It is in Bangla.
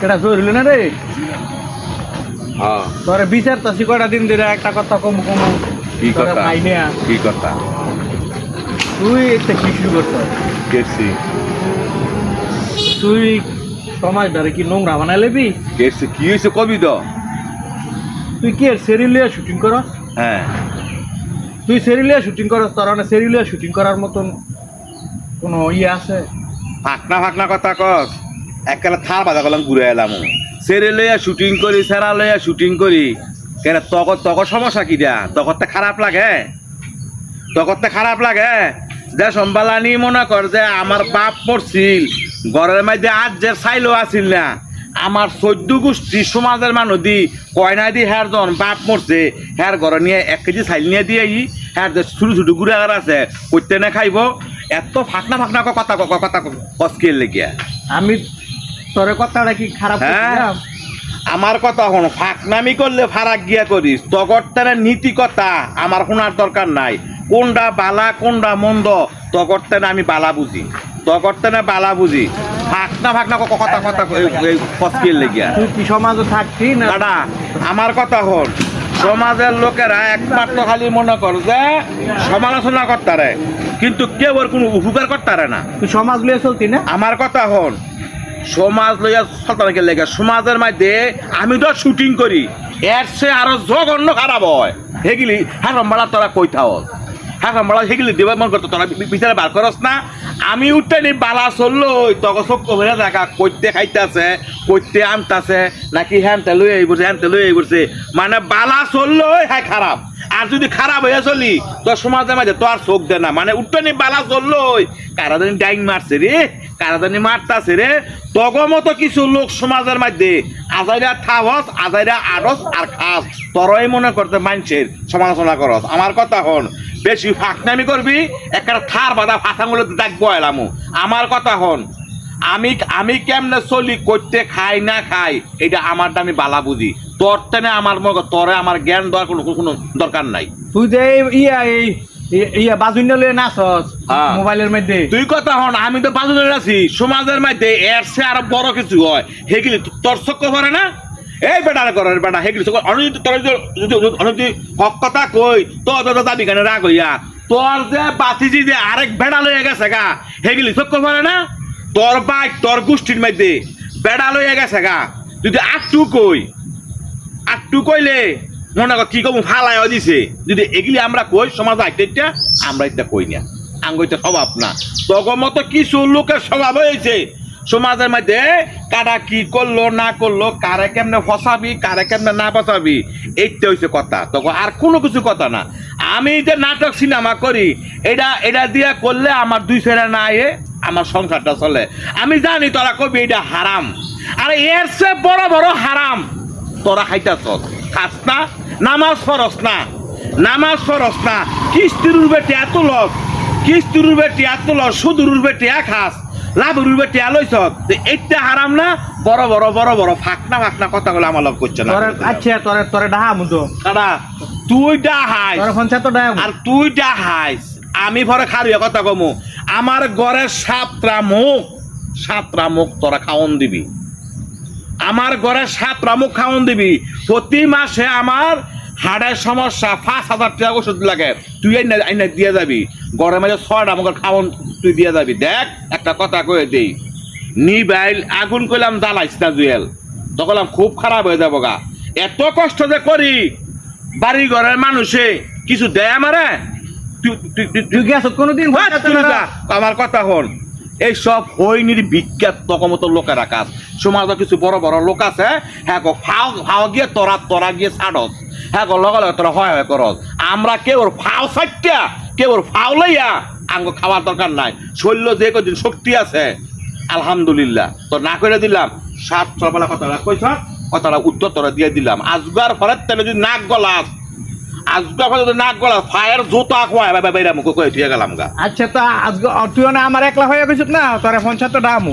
কেটা জরুল না রে? হ্যাঁ। তোরে বিচার তাছি কয়টা দিন ধরে একটা কথা কম কম। কি কথা? কি কথা? তুই একটা কি শুরু করছ? কেসি তুই সমাজ ধরে কি নোংরা বানাই লেবি? কেসি কি হয়েছে কবি তুই কি সেরিলিয়া শুটিং হ্যাঁ। তুই সেরিলিয়া শুটিং করস? তোর মানে সেরিলিয়া শুটিং করার মতন কোনো ইয়ে আছে? ফাঁকনা ফাঁকনা কথা কস। একেবারে থার বাজা করলাম ঘুরে এলাম। সেরে লইয়া শুটিং করি, সেরা লইয়া শুটিং করি। কেন তখন তখন সমস্যা কি দেয়া? তখন খারাপ লাগে? তখন খারাপ লাগে? যে সম্বালানি মনে কর যে আমার বাপ পড়ছিল, ঘরের মধ্যে আজ যে চাইলো আছিল না, আমার চোদ্দ গোষ্ঠী সমাজের মানুষ দি কয়না দি হ্যার জন বাপ মরছে হ্যার ঘরে নিয়ে এক কেজি চাইল নিয়ে দিয়ে ই হ্যার যে ছোটো ছোটো গুড়াগার আছে, কইতে না খাইব, এত ফাঁকনা ফাঁকনা কথা কথা কসকের লেগিয়া। আমি তোর কথাটা কি খারাপ হ্যাঁ। আমার কথা হন ফাঁকনামি করলে ফারাক গিয়া করিস। তগরতারে নীতি কথা আমার শোনার দরকার নাই। কোনটা বালা কোনটা মন্দ তগরতানে আমি বালা বুঝি। তগরতানে বালা বুঝি। ফাঁকনা ফাঁকনা কথা কথা কসকের লেগিয়া। তুই কি সমাজে থাকতি না? দাদা আমার কথা হল সমাজের লোকেরা একমাত্র খালি মনে কর যে সমালোচনা করতারে। কিন্তু কেউ ওর কোনো উপকার করতারে না। তুই সমাজ লিয়ে চলতি না? আমার কথা হন সমাজ লইয়া সন্তানকে লেগে, সমাজের মধ্যে আমি তো শুটিং করি। এর সে আরও জঘন্য খারাপ হয়। হেগিলি হ্যাঁ রম্বালা তোরা কই থাও হ্যাঁ রম্বালা হেগিলি দেবে মন করতো, তোরা বিচারে বার করস না। আমি উঠতে বালা চলল তখন সব কমে দেখা কইতে খাইতেছে কইতে আনতাছে, নাকি হ্যানতে লই এই বসে হ্যানতে লই এই বসে মানে বালা চলল হ্যাঁ খারাপ আর যদি খারাপ হয়ে চলি তোর সমাজের মাঝে তো আর চোখ দে না। মানে উঠতে বালা চলল কারাদানি ডাইং মারছে রে? কারাদানি মারতাছে রে? তগ মতো কিছু লোক সমাজের মধ্যে, আজাইরা থাবস আজাইরা আড়স আর খাস। তরই মনে করতে মানুষের সমালোচনা করস। আমার কথা হন বেশি ফাঁকনামি করবি একটা থার বাদা ফাঁসাগুলো দেখব এলাম আমার কথা হন আমি আমি কেমনে চলি করতে খাই না খাই এটা আমার আমি বালা বুঝি। তোর তেনে আমার মনে তোরে আমার জ্ঞান দেওয়ার কোনো কোনো দরকার নাই। তুই যে ইয়া এই ইয়া বাজুন্য লিয়ে নাচস হ্যাঁ। মোবাইলের মধ্যে। তুই কথা হন আমি তো বাজু ধরে আছি সমাজের মধ্যে এর সে আরও বড় কিছু হয়। হেগিলি তোর চক্ক করে না? এই বেটা করে বেটা হেগিলি অনেক যদি হক কথা কই, তো দাবি কেন রাগ হইয়া, তোর যে বাতিজি যে আরেক বেড়া লইয়া গেছে গা হেগিলি চক্ক করে না? তোর বাইক তোর গোষ্ঠীর মধ্যে বেড়া লইয়া গেছে গা, যদি আটটু কই, আটটু কইলে, মনে কর কি কম ফালাই দিছে যদি এগুলি আমরা কই, সমাজ আইতে আমরা এটা কই না। আঙ্গইতে স্বভাব না। তখন মতো কিছু লোকের স্বভাব হয়েছে সমাজের মধ্যে কারা কি করল, না করল, কারে কেমনে ফসাবি, কারে কেমনে না ফসাবি, এইটা হইছে কথা। তখন আর কোনো কিছু কথা না। আমি যে নাটক সিনেমা করি, এটা এটা দিয়ে করলে আমার দুই ছেলে না এ আমার সংসারটা চলে। আমি জানি তোরা কবি এটা হারাম। আর এর চেয়ে বড় বড় হারাম। তোরা খাইতাছ। খাস না, নামাজ ফরস না। নামাজ ফরস না। কিস্তির উড়বে টিয়া তুলস। কিস্তির উড়বে টিয়া তুলস, সুদুর উড়বে টিয়া খাস। লাভ উড়বে টিয়া লইছ এইটা হারাম না বড় বড় বড় বড় ফাঁকনা ফাঁকনা কথাগুলো আমার লগ করছে না। তোর আচ্ছা তোরে তোরে ডাহা মুতো দাদা তুই ডাহাই তোর পঞ্চায়েত ডাহা আর তুই ডাহাইস। আমি ভরে খারুয়া কথা কমু। আমার ঘরে সাতটা মুখ সাতটা মুখ তোরা খাওয়ন দিবি। আমার ঘরে সাতটা মুখ খাওয়ন দিবি। প্রতি মাসে আমার হাড়ের সমস্যা পাঁচ হাজার টাকা ওষুধ লাগে। তুই আইনা দিয়ে যাবি। ঘরের মাঝে ছয়টা মুখের খাওয়ন তুই দিয়ে যাবি। দেখ একটা কথা কয়ে দেই। নিবাইল আগুন কইলাম জ্বালাইস না জুয়েল। তখন খুব খারাপ হয়ে যাব গা। এত কষ্ট যে করি বাড়ি ঘরের মানুষে কিছু দেয় আমারে? তুই গেছ কোনোদিন? বাদ তুই আমার কথা হন এই সব হইনির বিখ্যাত তকমত লোকেরা কাজ। সমাজে কিছু বড় বড় লোক আছে হ্যাঁ ফাও ফাও গিয়ে তোরা তোরা গিয়ে ছাড়স। হ্যাঁ লগে লগে তোরা হয় হয় করস আমরা কেউ ওর ফাও সাইটটা কেউ ওর ফাও লইয়া আঙ্গ খাওয়ার দরকার নাই। শৈল্য যে কদিন শক্তি আছে, আলহামদুলিল্লাহ। তো না করে দিলাম, সাত সকালে কথাটা কইছ, কথাটা উত্তর তোরা দিয়ে দিলাম। আজগার ফলে তেলে যদি নাক গলাস ফলে যদি নাক গলাস, ফায়ার জোতা খোয়াই বাইরা মুখে কয়ে দিয়ে গেলাম গা। আচ্ছা তো আজকে তুই না আমার একলা হয়ে গেছিস না? তোরে পঞ্চায়েত ডাহামু